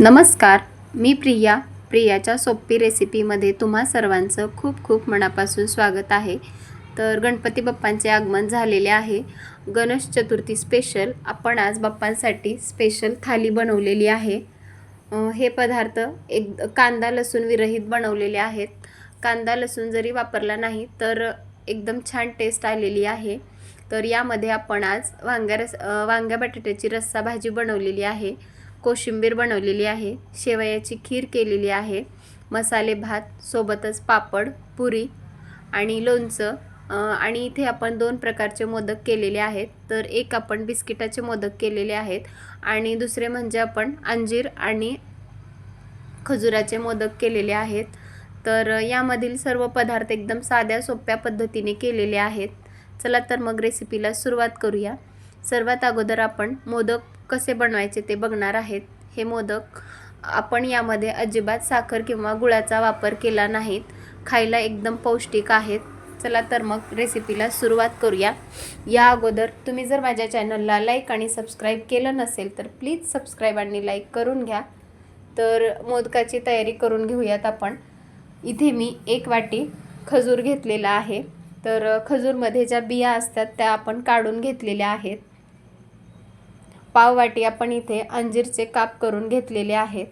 नमस्कार मी प्रिया. प्रियाच्या सोपी रेसिपीमध्ये तुम्हा सर्वांचं खूप खूप मनापासून स्वागत आहे. तर गणपती बाप्पांचे आगमन झालेले आहे. गणेश चतुर्थी स्पेशल आपण आज बाप्पांसाठी स्पेशल थाली बनवलेली आहे. हे पदार्थ एक कांदा लसूण विरहित बनवलेले आहेत. कांदा लसूण जरी वापरला नाही तर एकदम छान टेस्ट आलेली आहे. तर यामध्ये आपण आज वांग्या रस वांग्या बटाट्याची रस्सा भाजी बनवलेली आहे. कोशिंबीर बनवलेली आहे शेवयाची खीर केलेली आहे मसाले भात सोबतच पापड पुरी आणि लोणचं. आणि इथे आपण दोन प्रकारचे मोदक केलेले आहेत. तर एक आपण बिस्किटाचे मोदक केलेले आहेत आणि दुसरे म्हणजे आपण अंजीर आणि खजुराचे मोदक केलेले आहेत. तर यामधील सर्व पदार्थ एकदम साध्या सोप्या पद्धतीने केलेले आहेत. चला तर मग रेसिपीला सुरुवात करूया. सर्वात अगोदर आपण मोदक कसे बनवायचे ते बघणार आहेत. हे मोदक आपण यामध्ये अजिबात साखर किंवा गुळाचा वापर केला नाहीत. खायला एकदम पौष्टिक आहेत. चला तर मग रेसिपीला सुरुवात करूया. या अगोदर तुम्ही जर माझ्या चॅनलला लाईक आणि सबस्क्राईब केलं नसेल तर प्लीज सबस्क्राईब आणि लाईक करून घ्या. तर मोदकाची तयारी करून घेऊयात आपण. इथे मी एक वाटी खजूर घेतलेला आहे. तर खजूरमध्ये ज्या बिया असतात त्या आपण काढून घेतलेल्या आहेत. पाव वाटी आपण इथे अंजीरचे काप करून घेतलेले आहेत.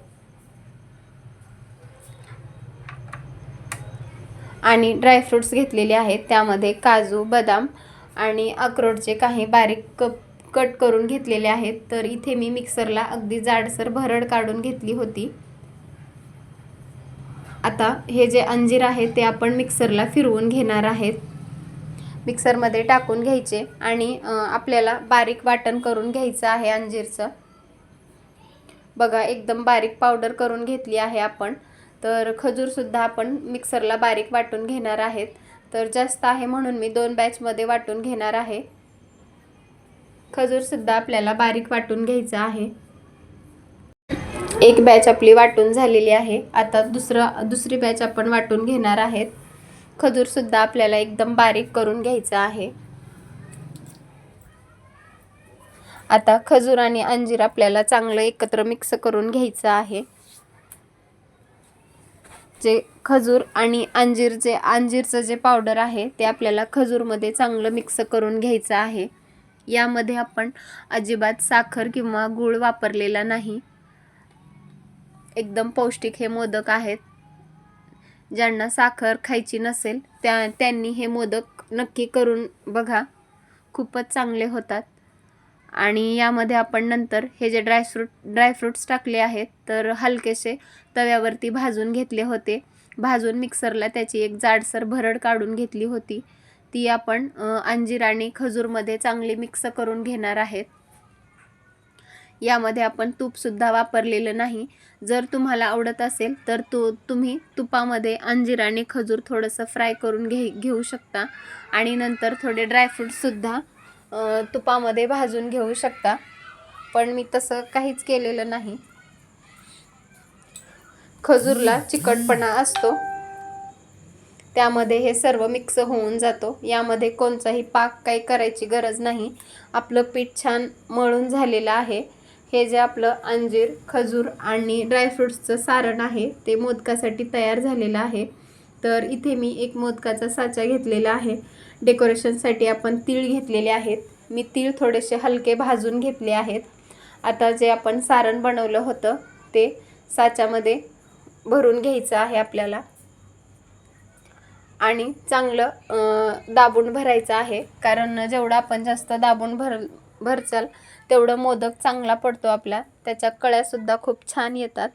आणि ड्रायफ्रूट्स घेतलेले आहेत. त्यामध्ये काजू बदाम आणि अक्रोडचे काही बारीक कप कट करून घेतलेले आहेत. तर इथे मी मिक्सरला अगदी जाडसर भरड काढून घेतली होती. आता हे जे अंजीर आहे ते आपण मिक्सरला फिरवून घेणार आहेत. मिक्सरमध्ये टाकून घ्यायचे आणि आपल्याला बारीक वाटण करून घ्यायचं आहे अंजीरचं. बघा एकदम बारीक पावडर करून घेतली आहे आपण. तर खजूरसुद्धा आपण मिक्सरला बारीक वाटून घेणार आहेत. तर जास्त आहे म्हणून मी दोन बॅचमध्ये वाटून घेणार आहे. खजूरसुद्धा आपल्याला बारीक वाटून घ्यायचं आहे. एक बॅच आपली वाटून झालेली आहे. आता दुसरं दुसरी बॅच आपण वाटून घेणार आहेत. खजूरसुद्धा आपल्याला एकदम बारीक करून घ्यायचं आहे. आता खजूर आणि अंजीर आपल्याला चांगलं एकत्र मिक्स करून घ्यायचं आहे. जे खजूर आणि अंजीर जे अंजीरचं जे पावडर आहे ते आपल्याला खजूरमध्ये चांगलं मिक्स करून घ्यायचं आहे. यामध्ये आपण अजिबात साखर किंवा गूळ वापरलेला नाही. एकदम पौष्टिक हे मोदक आहेत. ज्यांना साखर खायची नसेल त्या त्यांनी हे मोदक नक्की करून बघा. खूपच चांगले होतात. आणि यामध्ये आपण नंतर हे जे ड्रायफ्रूट ड्रायफ्रूट्स टाकले आहेत तर हलकेसे तव्यावरती भाजून घेतले होते. भाजून मिक्सरला त्याची एक जाडसर भरड काढून घेतली होती. ती आपण अंजीर आणि खजूरमध्ये चांगली मिक्स करून घेणार आहेत. यामध्ये आपण तूपसुद्धा वापरलेलं नाही. जर तुम्हाला आवडत असेल तर तू तुम्ही तुपामध्ये अंजीर आणि खजूर थोडंसं फ्राय करून घे घेऊ शकता. आणि नंतर थोडे ड्रायफ्रूटसुद्धा तुपामध्ये भाजून घेऊ शकता. पण मी तसं काहीच केलेलं नाही. खजूरला चिकटपणा असतो. त्यामध्ये हे सर्व मिक्स होऊन जातो. यामध्ये कोणताही पाक काही करायची गरज नाही. आपलं पीठ छान मळून झालेलं आहे. हे जे आपलं अंजीर खजूर आणि ड्रायफ्रूट्सचं सारण आहे ते मोदकासाठी तयार झालेलं आहे. तर इथे मी एक मोदकाचा साचा घेतलेला आहे. डेकोरेशनसाठी आपण तीळ घेतलेले आहेत. मी तीळ थोडेसे हलके भाजून घेतले आहेत. आता जे आपण सारण बनवलं होतं ते साच्यामध्ये भरून घ्यायचं आहे आपल्याला. आणि चांगलं दाबून भरायचं आहे. कारण जेवढं आपण जास्त दाबून भर भरचाल तेवढं मोदक चांगला पडतो आपला. त्याच्या कळ्यासुद्धा खूप छान येतात.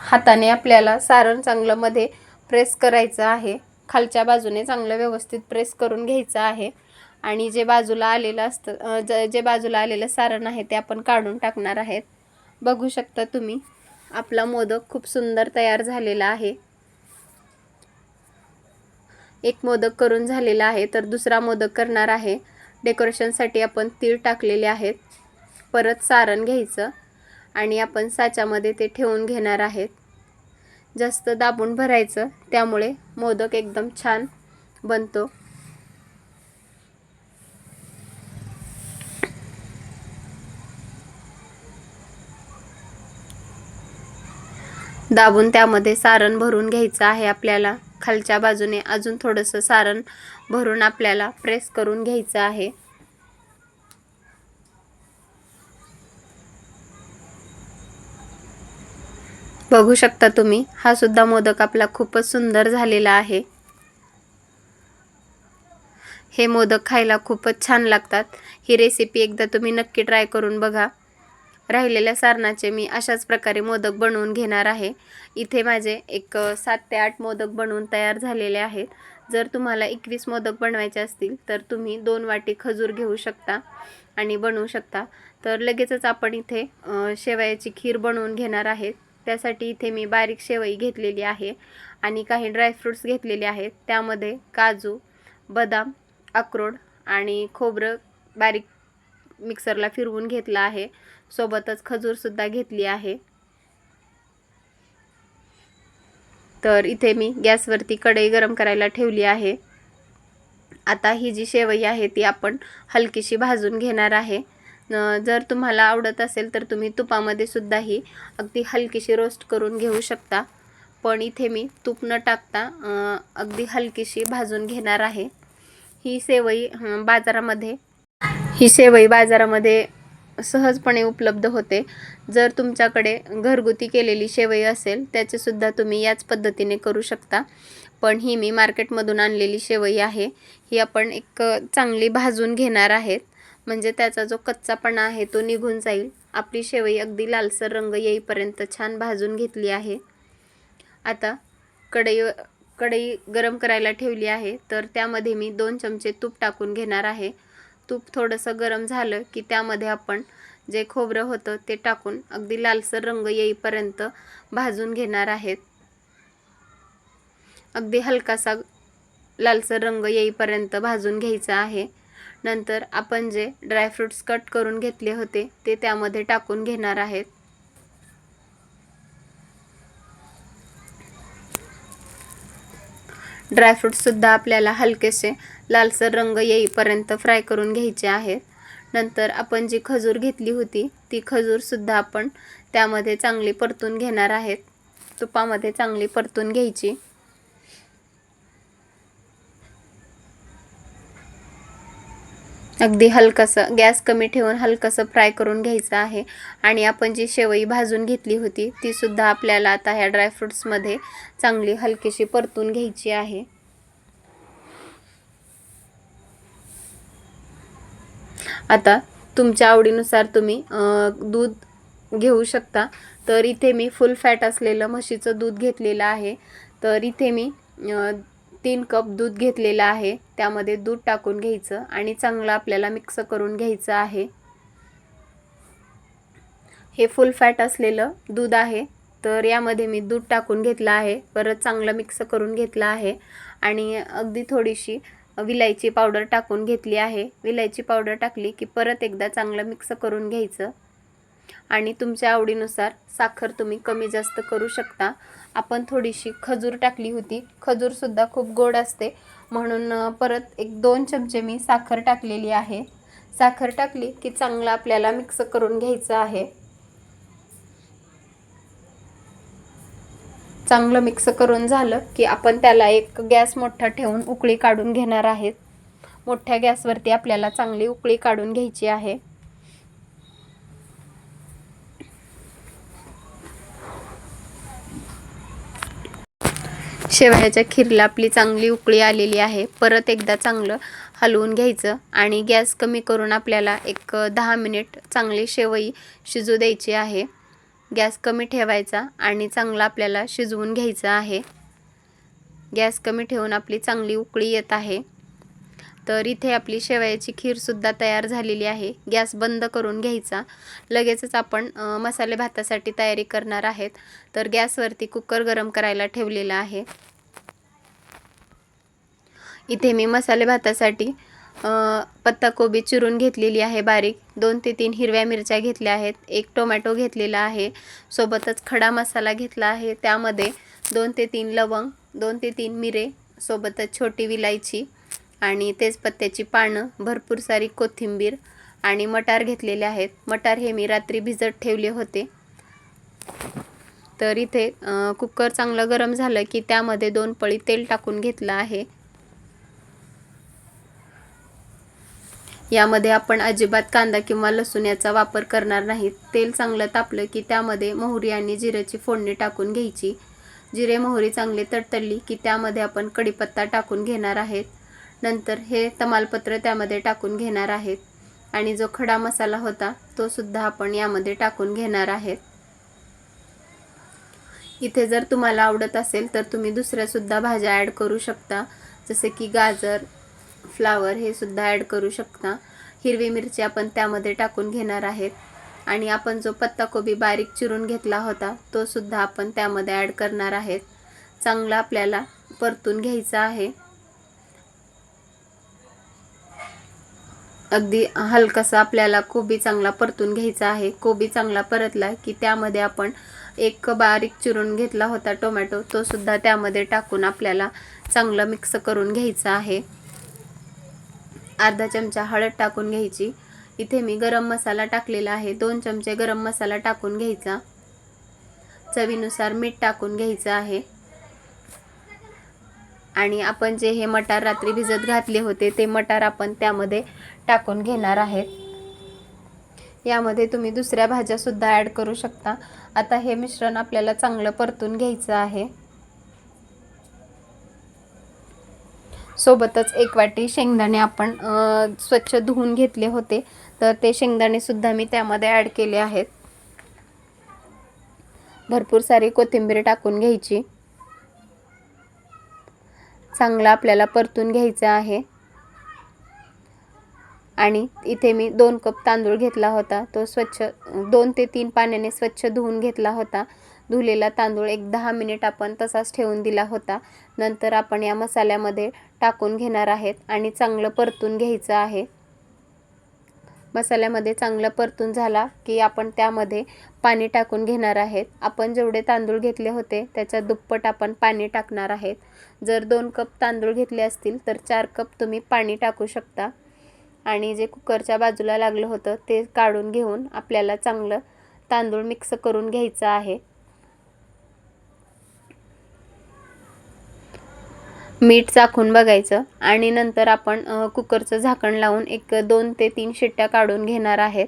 हाताने आपल्याला सारण चांगलं मध्ये प्रेस करायचं आहे. खालच्या बाजूने चांगलं व्यवस्थित प्रेस करून घ्यायचं आहे. आणि जे बाजूला आलेलं असतं ज- जे बाजूला आलेलं सारण आहे ते आपण काढून टाकणार आहेत. बघू शकता तुम्ही आपला मोदक खूप सुंदर तयार झालेला आहे. एक मोदक करून झालेला आहे तर दुसरा मोदक करणार आहे. डेकोरेशनसाठी आपण तीळ टाकलेले आहेत. परत सारण घ्यायचं आणि आपण साच्यामध्ये ते ठेवून घेणार आहेत. जास्त दाबून भरायचं त्यामुळे मोदक एकदम छान बनतो. दाबून त्यामध्ये सारण भरून घ्यायचं आहे आपल्याला. खालच्या बाजूने अजून थोडंसं सारण भरून आपल्याला प्रेस करून घ्यायचं आहे. बघू शकता तुम्ही हा सुद्धा मोदक आपला खूपच सुंदर झालेला आहे. हे मोदक खायला खूपच छान लागतात. ही रेसिपी एकदा तुम्ही नक्की ट्राय करून बघा. राहिलेल्या सारणाचे मी अशाच प्रकारे मोदक बनवून घेणार आहे. इथे माझे एक सात ते आठ मोदक बनवून तयार झालेले आहेत. जर तुम्हाला एकवीस मोदक बनवायचे असतील तर तुम्ही दोन वाटी खजूर घेऊ शकता आणि बनवू शकता. तर लगेचच आपण इथे शेवयाची खीर बनवून घेणार आहेत त्यासाठी इथे मी बारीक शेवई घेतलेली आहे आणि काही ड्रायफ्रूट्स घेतलेले आहेत. त्यामध्ये काजू बदाम अक्रोड आणि खोबरं बारीक मिक्सरला फिरवून घेतलं आहे. सोबतच खजूरसुद्धा घेतली आहे. तर इथे मी गॅसवरती कढई गरम करायला ठेवली आहे. आता ही जी शेवई आहे ती आपण हलकीशी भाजून घेणार आहे. जर तुम्हाला आवडत असेल तर तुम्ही तुपामध्ये सुद्धा ही अगदी हलकीशी रोस्ट करून घेऊ शकता. पण इथे मी तूप न टाकता अगदी हलकीशी भाजून घेणार आहे. ही शेवई बाजारामध्ये ही शेवई बाजारामध्ये सहजपणे उपलब्ध होते. जर तुमच्याकडे घरगुती केलेली शेवई असेल त्याचेसुद्धा तुम्ही याच पद्धतीने करू शकता. पण ही मी मार्केटमधून आणलेली शेवई आहे. ही आपण एक चांगली भाजून घेणार आहेत. म्हणजे त्याचा जो कच्चापणा आहे तो निघून जाईल. आपली शेवई अगदी लालसर रंग येईपर्यंत छान भाजून घेतली आहे. आता कढई कढई गरम करायला ठेवली आहे. तर त्यामध्ये मी दोन चमचे तूप टाकून घेणार आहे. तूप थोडंसं गरम झालं की त्यामध्ये आपण जे खोबरं होतं ते टाकून अगदी लालसर रंग येईपर्यंत भाजून घेणार आहेत. अगदी हलकासा लालसर रंग येईपर्यंत भाजून घ्यायचा आहे. नंतर आपण जे ड्रायफ्रूट्स कट करून घेतले होते ते त्यामध्ये टाकून घेणार आहेत. ड्रायफ्रूटसुद्धा आपल्याला हलकेसे लालसर रंग येईपर्यंत फ्राय करून घ्यायचे आहेत. नंतर आपण जी खजूर घेतली होती ती खजूरसुद्धा आपण त्यामध्ये चांगली परतून घेणार आहेत. तुपामध्ये चांगली परतून घ्यायची. अगदी हलकंसं गॅस कमी ठेवून हलकंसं फ्राय करून घ्यायचं आहे. आणि आपण जी शेवई भाजून घेतली होती तीसुद्धा आपल्याला आता ह्या ड्रायफ्रूट्समध्ये चांगली हलकीशी परतून घ्यायची आहे. आता तुमच्या आवडीनुसार तुम्ही दूध घेऊ शकता. तर इथे मी फुल फॅट असलेलं म्हशीचं दूध घेतलेलं आहे. तर इथे मी तीन कप दूध घेतलेलं आहे. त्यामध्ये दूध टाकून घ्यायचं आणि चांगलं आपल्याला मिक्स करून घ्यायचं आहे. हे फुल फॅट असलेलं दूध आहे. तर यामध्ये मी दूध टाकून घेतलं आहे. परत चांगलं मिक्स करून घेतलं आहे. आणि अगदी थोडीशी विलायची पावडर टाकून घेतली आहे. विलायची पावडर टाकली की परत एकदा चांगलं मिक्स करून घ्यायचं. आणि तुमच्या आवडीनुसार साखर तुम्ही कमी जास्त करू शकता. आपण थोडीशी खजूर टाकली होती. खजूरसुद्धा खूप गोड असते. म्हणून परत एक दोन चमचे मी साखर टाकलेली आहे. साखर टाकली की चांगलं आपल्याला मिक्स करून घ्यायचं आहे. चांगलं मिक्स करून झालं की आपण त्याला एक गॅस मोठा ठेवून उकळी काढून घेणार आहेत. मोठ्या गॅसवरती आपल्याला चांगली उकळी काढून घ्यायची आहे. शेवयाच्या खीरला आपली चांगली उकळी आलेली आहे. परत एकदा चांगलं हलवून घ्यायचं आणि गॅस कमी करून आपल्याला एक दहा मिनिट चांगली शेवई शिजू द्यायची आहे. गॅस कमी ठेवायचा आणि चांगला आपल्याला शिजवून घ्यायचं आहे. गॅस कमी ठेवून आपली चांगली उकळी येत आहे. तर इथे आपली शेवयाची खीरसुद्धा तयार झालेली आहे. गॅस बंद करून घ्यायचा. लगेचच आपण मसाले भातासाठी तयारी करणार आहेत. तर गॅसवरती कुकर गरम करायला ठेवलेला आहे. इथे मी मसाले भातासाठी पत्ताकोबी चिरून घेतलेली आहे बारीक. दोन ते तीन हिरव्या मिरच्या घेतल्या आहेत. एक टोमॅटो घेतलेला आहे. सोबतच खडा मसाला घेतला आहे. त्यामध्ये दोन ते तीन लवंग दोन ते तीन मिरे सोबतच छोटी विलायची आणि तेजपत्त्याची पानं भरपूर सारी कोथिंबीर आणि मटार घेतलेले आहेत. मटार हे मी रात्री भिजत ठेवले होते. तर इथे कुकर चांगलं गरम झालं की त्यामध्ये दोन पळी तेल टाकून घेतलं आहे. यामध्ये आपण अजिबात कांदा किंवा लसूण याचा वापर करणार नाहीत तेल चांगलं तापलं की त्यामध्ये मोहरी आणि जिऱ्याची फोडणी टाकून घ्यायची. जिरे मोहरी चांगली तडतडली की त्यामध्ये आपण कढीपत्ता टाकून घेणार आहेत. नंतर हे तमालपत्र त्यामध्ये टाकून घेणार आहेत. आणि जो खडा मसाला होता तो सुद्धा आपण यामध्ये टाकून घेणार आहेत. इथे जर तुम्हाला आवडत असेल तर तुम्ही दुसऱ्यासुद्धा भाज्या ॲड करू शकता. जसे की गाजर फ्लावर हे सुद्धा ॲड करू शकता. हिरवी मिरची आपण त्यामध्ये टाकून घेणार आहेत. आणि आपण जो पत्ताकोबी बारीक चिरून घेतला होता तो सुद्धा आपण त्यामध्ये ॲड करणार आहेत. चांगला आपल्याला परतून घ्यायचा आहे. अगदी हलकासा आपल्याला कोबी चांगला परतून घ्यायचा आहे. कोबी चांगला परतला की त्यामध्ये आपण एक बारीक चिरून घेतला होता टोमॅटो तो सुद्धा त्यामध्ये टाकून आपल्याला चांगलं मिक्स करून घ्यायचं आहे. अर्धा चमचा हळद टाकून घ्यायची. इथे मी गरम मसाला टाकलेला आहे. दोन चमचे गरम मसाला टाकून घ्यायचा. चवीनुसार मीठ टाकून घ्यायचं आहे. आणि आपण जे हे मटार रात्री भिजत घातले होते ते मटार आपण त्यामध्ये टाकून घेणार आहेत. यामध्ये तुम्ही दुसऱ्या भाज्यासुद्धा ॲड करू शकता. आता हे मिश्रण आपल्याला चांगलं परतून घ्यायचं आहे. सोबतच एक वाटी शेंगदाणे आपण स्वच्छ धुवून घेतले होते. तर ते शेंगदाणे सुद्धा मी त्यामध्ये ॲड केले आहेत. भरपूर सारी कोथिंबीर टाकून घ्यायची. चांगला आपल्याला परतून घ्यायचं आहे. आणि इथे मी दोन कप तांदूळ घेतला होता. तो स्वच्छ दोन ते तीन पाण्याने स्वच्छ धुवून घेतला होता. धुलेला तांदूळ एक दहा मिनिट आपण तसाच ठेवून दिला होता. नंतर आपण या मसाल्यामध्ये टाकून घेणार आहेत आणि चांगलं परतून घ्यायचं आहे. मसाल्यामध्ये चांगलं परतून झाला की आपण त्यामध्ये पाणी टाकून घेणार आहेत. आपण जेवढे तांदूळ घेतले होते त्याच्या दुप्पट आपण पाणी टाकणार आहेत. जर दोन कप तांदूळ घेतले असतील तर चार कप तुम्ही पाणी टाकू शकता. आणि जे कुकरच्या बाजूला लागलं होतं ते काढून घेऊन आपल्याला चांगलं तांदूळ मिक्स करून घ्यायचं आहे. मीठ चाखून बघायचं. आणि नंतर आपण कुकरचं झाकण लावून एक दोन ते तीन शिट्ट्या काढून घेणार आहेत.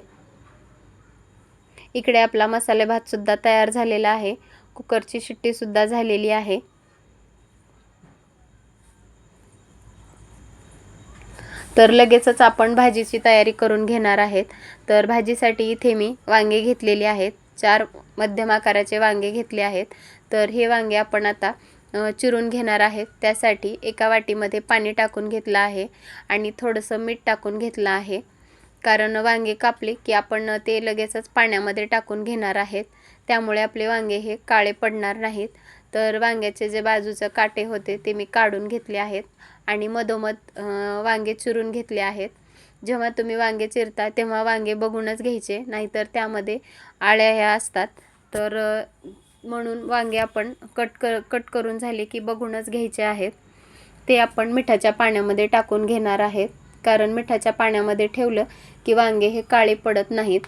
इकडे आपला मसाले भात सुद्धा तयार झालेला आहे. कुकरची शिट्टी सुद्धा झालेली आहे. तर लगेचच आपण भाजीची तयारी करून घेणार आहेत. तर भाजीसाठी इथे मी वांगे घेतलेली आहेत. चार मध्यम आकाराचे वांगे घेतले आहेत. तर हे वांगे आपण आता चिरून घेणार आहेत. त्यासाठी एका वाटीमध्ये पाणी टाकून घेतलं आहे आणि थोडंसं मीठ टाकून घेतलं आहे. कारण वांगे कापले की आपण ते लगेचच पाण्यामध्ये टाकून घेणार आहेत. त्यामुळे आपले वांगे हे काळे पडणार नाहीत. तर वांग्याचे जे बाजूचे काटे होते ते मी काढून घेतले आहेत आणि मधोमध वांगे चिरून घेतले आहेत. जेव्हा तुम्ही वांगे चिरता तेव्हा वांगे बघूनच घ्यायचे नाहीतर त्यामध्ये आळ्या ह्या असतात. तर म्हणून वांगे आपण कट कर कट करून झाले की बघूनच घ्यायचे आहेत. ते आपण मिठाच्या पाण्यामध्ये टाकून घेणार आहेत. कारण मिठाच्या पाण्यामध्ये ठेवलं की वांगे हे काळे पडत नाहीत.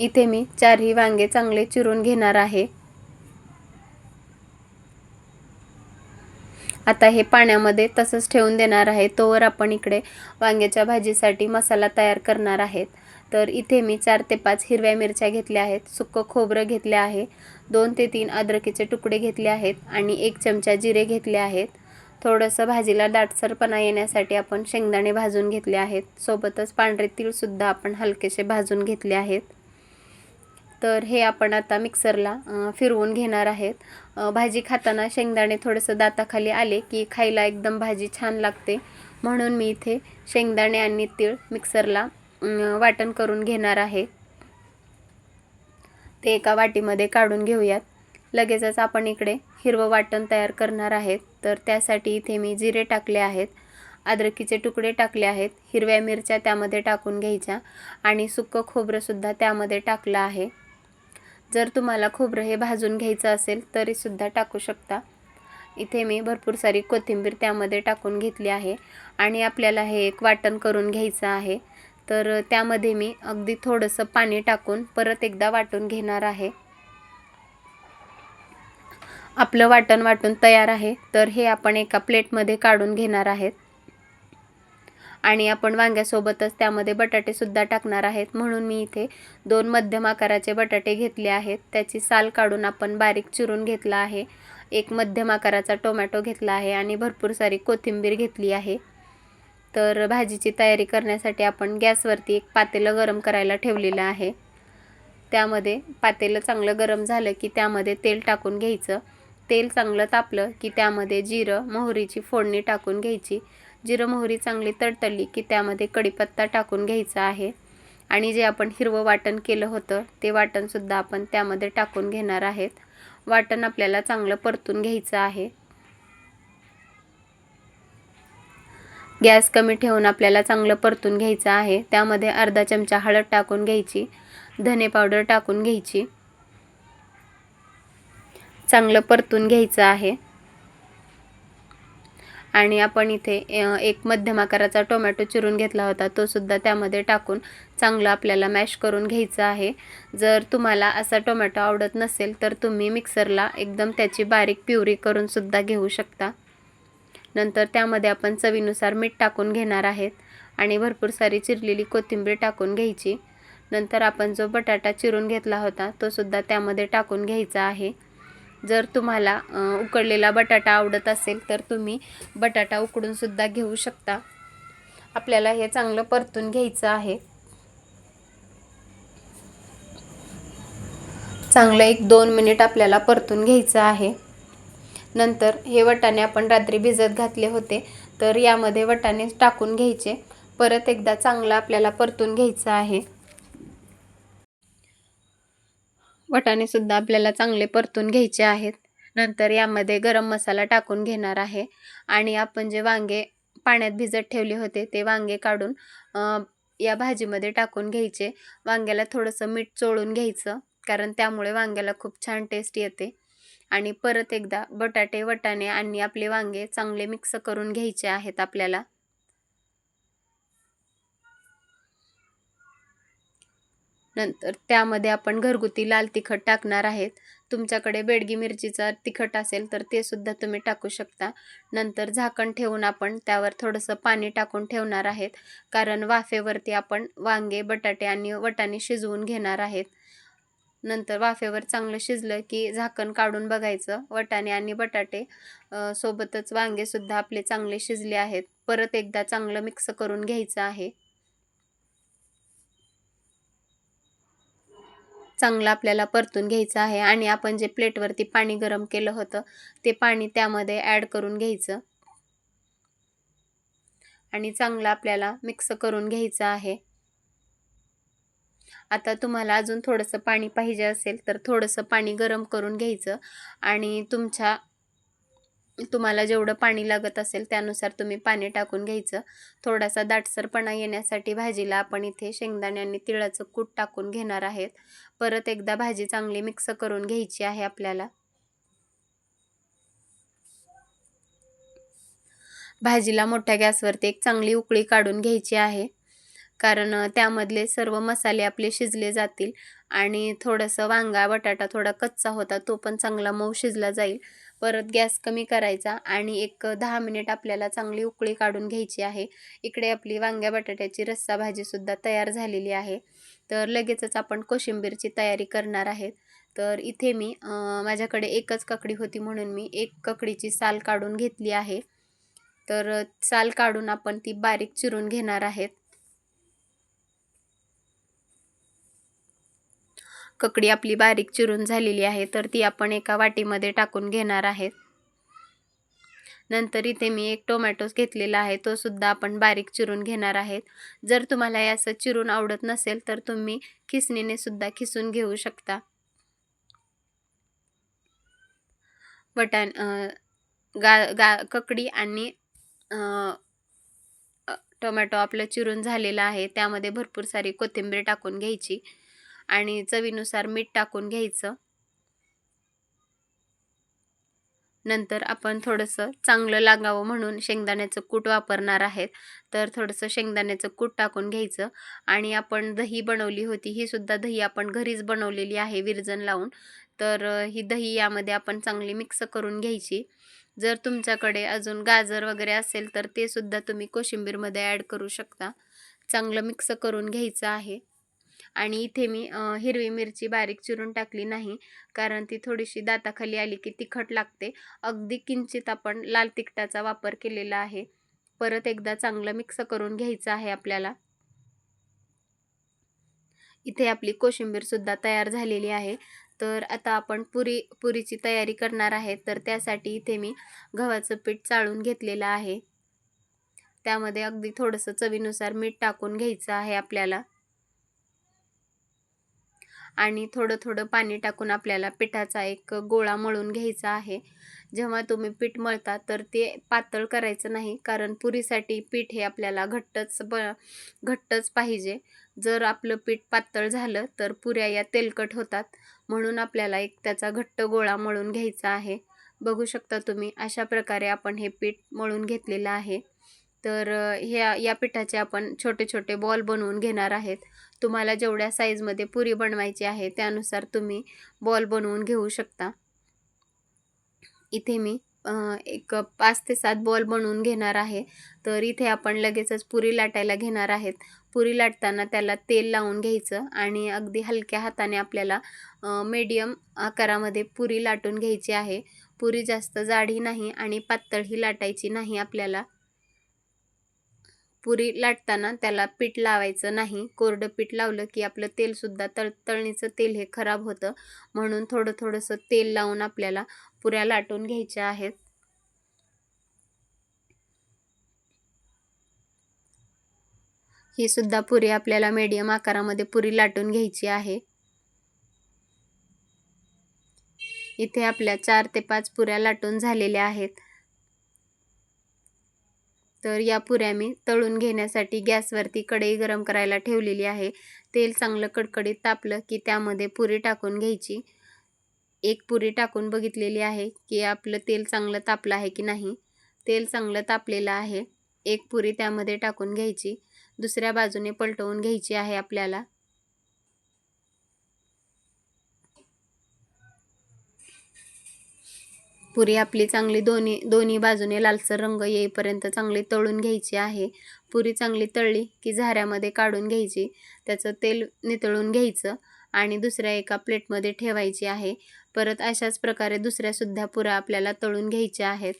इथे मी चारही वांगे चांगले चिरून घेणार आहे. आता हे पाण्यामध्ये तसंच ठेवून देणार आहे. तोवर आपण इकडे वांग्याच्या भाजीसाठी मसाला तयार करणार आहेत. तर इथे मी चार ते पाच हिरव्या मिरच्या घेतल्या आहेत सुक्कं खोबरं घेतले आहे दोन ते तीन अद्रकीचे तुकडे घेतले आहेत आणि एक चमचा जिरे घेतले आहेत. थोडंसं भाजीला दाटसरपणा येण्यासाठी आपण शेंगदाणे भाजून घेतले आहेत. सोबतच पांढरे तीळसुद्धा आपण हलकेसे भाजून घेतले आहेत. तर हे आपण आता मिक्सरला फिरवून घेणार आहेत. भाजी खाताना शेंगदाणे थोडंसं दाताखाली आले की खायला एकदम भाजी छान लागते. म्हणून मी इथे शेंगदाणे आणि तीळ मिक्सरला वाटण करून घेणार आहे. ते एका वाटीमध्ये काढून घेऊयात. लगेचच आपण इकडे हिरवं वाटण तयार करणार आहेत. तर त्यासाठी इथे मी जिरे टाकले आहेत. अद्रकीचे तुकडे टाकले आहेत. हिरव्या मिरच्या त्यामध्ये टाकून घ्यायच्या आणि सुक्कं खोबरंसुद्धा त्यामध्ये टाकलं आहे. जर तुम्हाला खोबरं हे भाजून घ्यायचं असेल तरीसुद्धा टाकू शकता. इथे मी भरपूर सारी कोथिंबीर त्यामध्ये टाकून घेतली आहे आणि आपल्याला हे एक वाटण करून घ्यायचं आहे. तर त्यामध्ये मी अगदी थोडंसं पाणी टाकून परत एकदा वाटून घेणार आहे. आपलं वाटण वाटून तयार आहे तर हे आपण एका प्लेटमध्ये काढून घेणार आहेत. आणि आपण वांग्यासोबतच त्यामध्ये बटाटेसुद्धा टाकणार आहेत. म्हणून मी इथे दोन मध्यम आकाराचे बटाटे घेतले आहेत. त्याची साल काढून आपण बारीक चिरून घेतला आहे. एक मध्यम आकाराचा टोमॅटो घेतला आहे आणि भरपूर सारी कोथिंबीर घेतली आहे. तर भाजीची तयारी करण्यासाठी आपण गॅसवरती एक पातेलं गरम करायला ठेवलेलं आहे. त्यामध्ये पातेलं चांगलं गरम झालं की त्यामध्ये तेल टाकून घ्यायचं. तेल चांगलं तापलं की त्यामध्ये जिरं मोहरीची फोडणी टाकून घ्यायची. जिरं मोहरी चांगली तडतडली की त्यामध्ये कढीपत्ता टाकून घ्यायचा आहे. आणि जे आपण हिरवं वाटण केलं होतं ते वाटणसुद्धा आपण त्यामध्ये टाकून घेणार आहेत. वाटण आपल्याला चांगलं परतून घ्यायचं आहे. गॅस कमी ठेवून आपल्याला चांगलं परतून घ्यायचं आहे. त्यामध्ये अर्धा चमचा हळद टाकून घ्यायची. धने पावडर टाकून घ्यायची. चांगलं परतून घ्यायचं आहे. आणि आपण इथे एक मध्यम आकाराचा टोमॅटो चिरून घेतला होता. तो सुद्धा त्यामध्ये टाकून चांगलं आपल्याला मॅश करून घ्यायचं आहे. जर तुम्हाला असा टोमॅटो आवडत नसेल तर तुम्ही मिक्सरला एकदम त्याची बारीक प्युरी करून सुद्धा घेऊ शकता. नंतर त्यामध्ये आपण चवीनुसार मीठ टाकून घेणार आहेत आणि भरपूर सारी चिरलेली कोथिंबीर टाकून घ्यायची. नंतर आपण जो बटाटा चिरून घेतला होता तो सुद्धा त्यामध्ये टाकून घ्यायचा आहे. जर तुम्हाला उकडलेला बटाटा आवडत असेल तर तुम्ही बटाटा उकडूनसुद्धा घेऊ शकता. आपल्याला हे चांगलं परतून घ्यायचं आहे. चांगलं एक दोन मिनिट आपल्याला परतून घ्यायचं आहे. नंतर हे वटाणे आपण रात्री भिजत घातले होते तर यामध्ये वटाणे टाकून घ्यायचे. परत एकदा चांगला आपल्याला परतून घ्यायचं आहे. वटाणेसुद्धा आपल्याला चांगले परतून घ्यायचे आहेत. नंतर यामध्ये गरम मसाला टाकून घेणार आहे. आणि आपण जे वांगे पाण्यात भिजत ठेवले होते ते वांगे काढून या भाजीमध्ये टाकून घ्यायचे. वांग्याला थोडंसं मीठ चोळून घ्यायचं कारण त्यामुळे वांग्याला खूप छान टेस्ट येते. आणि परत एकदा बटाटे वटाणे आणि आपले वांगे चांगले मिक्स करून घ्यायचे आहेत आपल्याला. नंतर त्यामध्ये आपण घरगुती लाल तिखट टाकणार आहेत. तुमच्याकडे बेडगी मिरचीचा तिखट असेल तर ते सुद्धा तुम्ही टाकू शकता. नंतर झाकण ठेवून आपण त्यावर थोडंसं पाणी टाकून ठेवणार आहेत. कारण वाफेवरती आपण वांगे बटाटे आणि वटाणे शिजवून घेणार आहेत. नंतर वाफेवर चांगलं शिजलं की झाकण काढून बघायचं. वटाणे आणि बटाटे सोबतच वांगेसुद्धा आपले चांगले शिजले आहेत. परत एकदा चांगलं मिक्स करून घ्यायचं आहे. चांगलं आपल्याला परतून घ्यायचं आहे आणि आपण जे प्लेटवरती पाणी गरम केलं होतं ते पाणी त्यामध्ये ॲड करून घ्यायचं. आणि चांगलं आपल्याला मिक्स करून घ्यायचं आहे. आता तुम्हाला अजून थोडंसं पाणी पाहिजे असेल तर थोडंसं पाणी गरम करून घ्यायचं. आणि तुमच्या तुम्हाला जेवढं पाणी लागत असेल त्यानुसार तुम्ही पाणी टाकून घ्यायचं. थोडासा दाटसरपणा येण्यासाठी भाजीला आपण इथे शेंगदाणे आणि तिळाचं कूट टाकून घेणार आहेत. परत एकदा भाजी चांगली मिक्स करून घ्यायची आहे आपल्याला. भाजीला मोठ्या गॅसवरती एक चांगली उकळी काढून घ्यायची आहे. कारण त्यामधले सर्व मसाले आपले शिजले जातील आणि थोडंसं वांगा बटाटा थोडा कच्चा होता तो पण चांगला मऊ शिजला जाईल. परत गॅस कमी करायचा आणि एक दहा मिनिट आपल्याला चांगली उकळी काढून घ्यायची आहे. इकडे आपली वांग्या बटाट्याची रस्सा भाजीसुद्धा तयार झालेली आहे. तर लगेचच आपण कोशिंबीरची तयारी करणार आहेत तर इथे मी माझ्याकडे एकच ककडी होती म्हणून मी एक ककडीची साल काढून घेतली आहे. तर साल काढून आपण ती बारीक चिरून घेणार आहेत ककडी आपली बारीक चिरून झालेली आहे तर ती आपण एका वाटीमध्ये टाकून घेणार आहेत नंतर इथे मी एक टोमॅटोस घेतलेला आहे तो सुद्धा आपण बारीक चिरून घेणार आहेत जर तुम्हाला हे असं चिरून आवडत नसेल तर तुम्ही खिसणीने सुद्धा खिसून घेऊ शकता. वटाण गा गा ककडी आणि टोमॅटो आपलं चिरून झालेलं आहे. त्यामध्ये भरपूर सारी कोथिंबीर टाकून घ्यायची. आणि चवीनुसार मीठ टाकून घ्यायचं. नंतर आपण थोडंसं चांगलं लागावं म्हणून शेंगदाण्याचं कूट वापरणार आहेत. तर थोडंसं शेंगदाण्याचं कूट टाकून घ्यायचं आणि आपण दही बनवली होती ही सुद्धा दही आपण घरीच बनवलेली आहे विरजन लावून. तर ही दही यामध्ये आपण चांगली मिक्स करून घ्यायची. जर तुमच्याकडे अजून गाजर वगैरे असेल तर ते सुद्धा तुम्ही कोशिंबीरमध्ये ॲड करू शकता. चांगलं मिक्स करून घ्यायचं आहे. आणि इथे मी हिरवी मिरची बारीक चिरून टाकली नाही कारण ती थोडीशी दाताखाली आली की तिखट लागते. अगदी किंचित आपण लाल तिखटाचा वापर केलेला आहे. परत एकदा चांगलं मिक्स करून घ्यायचं आहे आपल्याला. इथे आपली कोशिंबीरसुद्धा तयार झालेली आहे. तर आता आपण पुरी पुरीची तयारी करणार आहे. तर त्यासाठी इथे मी गव्हाचं पीठ चाळून घेतलेलं आहे. त्यामध्ये अगदी थोडंसं चवीनुसार मीठ टाकून घ्यायचं आहे आपल्याला. आणि थोडं थोडं पाणी टाकून आपल्याला पिठाचा एक गोळा मळून घ्यायचा आहे. जेव्हा तुम्ही पीठ मळता तर ते पातळ करायचं नाही कारण पुरीसाठी पीठ हे आपल्याला घट्टच ब घट्टच पाहिजे. जर आपलं पीठ पातळ झालं तर पुऱ्या या तेलकट होतात. म्हणून आपल्याला एक त्याचा घट्ट गोळा मळून घ्यायचा आहे. बघू शकता तुम्ही अशा प्रकारे आपण हे पीठ मळून घेतलेलं आहे. तर ह्या या पिठाचे आपण छोटे छोटे बॉल बनवून घेणार आहेत. तुम्हाला जेवढ्या साईजमध्ये पुरी बनवायची आहे त्यानुसार तुम्ही बॉल बनवून घेऊ शकता. इथे मी एक पाच ते सात बॉल बनवून घेणार आहे. तर इथे आपण लगेचच पुरी लाटायला घेणार आहेत. पुरी लाटताना त्याला तेल लावून घ्यायचं आणि अगदी हलक्या हाताने आपल्याला मीडियम आकारामध्ये पुरी लाटून घ्यायची आहे. पुरी जास्त जाडी नाही आणि पातळही लाटायची नाही आपल्याला. पुरी लाटताना त्याला पीठ लावायचं नाही. कोरडं पीठ लावलं की आपलं तेलसुद्धा तळ तळणीचं तेल हे खराब होतं. म्हणून थोडं थोडंसं तेल लावून आपल्याला पुऱ्या लाटून घ्यायच्या आहेत. ही सुद्धा पुरी आपल्याला मीडियम आकारामध्ये पुरी लाटून घ्यायची आहे. इथे आपल्या चार ते पाच पुऱ्या लाटून झालेल्या आहेत. तर या पुऱ्या मी तळून घेण्यासाठी गॅसवरती कढई गरम करायला ठेवलेली आहे. तेल चांगलं कडकडीत तापलं की त्यामध्ये पुरी टाकून घ्यायची. एक पुरी टाकून बघितलेली आहे की आपलं तेल चांगलं तापलं आहे की नाही. तेल चांगलं तापलेलं आहे. एक पुरी त्यामध्ये टाकून घ्यायची. दुसऱ्या बाजूने पलटवून घ्यायची आहे आपल्याला. पुरी आपली चांगली दोन्ही दोन्ही बाजूने लालसर रंग येईपर्यंत चांगली तळून घ्यायची आहे. पुरी चांगली तळली की झाऱ्यामध्ये काढून घ्यायची. त्याचं तेल नितळून घ्यायचं आणि दुसऱ्या एका प्लेटमध्ये ठेवायची आहे. परत अशाच प्रकारे दुसऱ्यासुद्धा पुऱ्या आपल्याला तळून घ्यायच्या आहेत.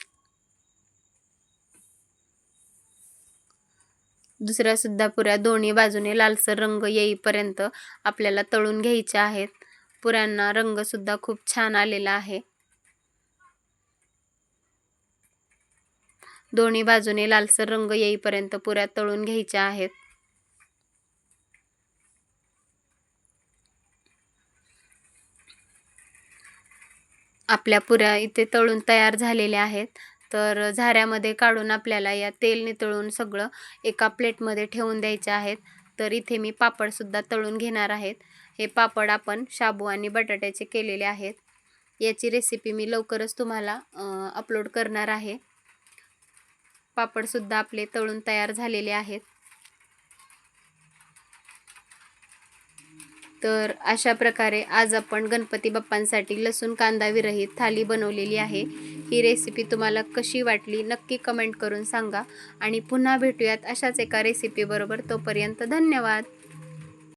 दुसऱ्यासुद्धा पुऱ्या दोन्ही बाजूने लालसर रंग येईपर्यंत आपल्याला तळून घ्यायच्या आहेत. पुऱ्यांना रंगसुद्धा खूप छान आलेला आहे. दोन्ही बाजूने लालसर रंग येईपर्यंत पुऱ्या तळून घ्यायच्या आहेत. आपल्या पुऱ्या इथे तळून तयार झालेल्या आहेत. तर झाऱ्यामध्ये काढून आपल्याला या तेल नितळून सगळं एका प्लेटमध्ये ठेवून द्यायचे आहेत. तर इथे मी पापडसुद्धा तळून घेणार आहेत. हे पापड आपण शाबू आणि बटाट्याचे केलेले आहेत. याची रेसिपी मी लवकरच तुम्हाला अपलोड करणार आहे. पापडसुद्धा आपले तळून तयार झालेले आहेत. तर अशा प्रकारे आज आपण गणपती बाप्पांसाठी लसूण कांदा विरहित थाली बनवलेली आहे. ही रेसिपी तुम्हाला कशी वाटली नक्की कमेंट करून सांगा. आणि पुन्हा भेटूयात अशाच एका रेसिपीबरोबर तोपर्यंत धन्यवाद!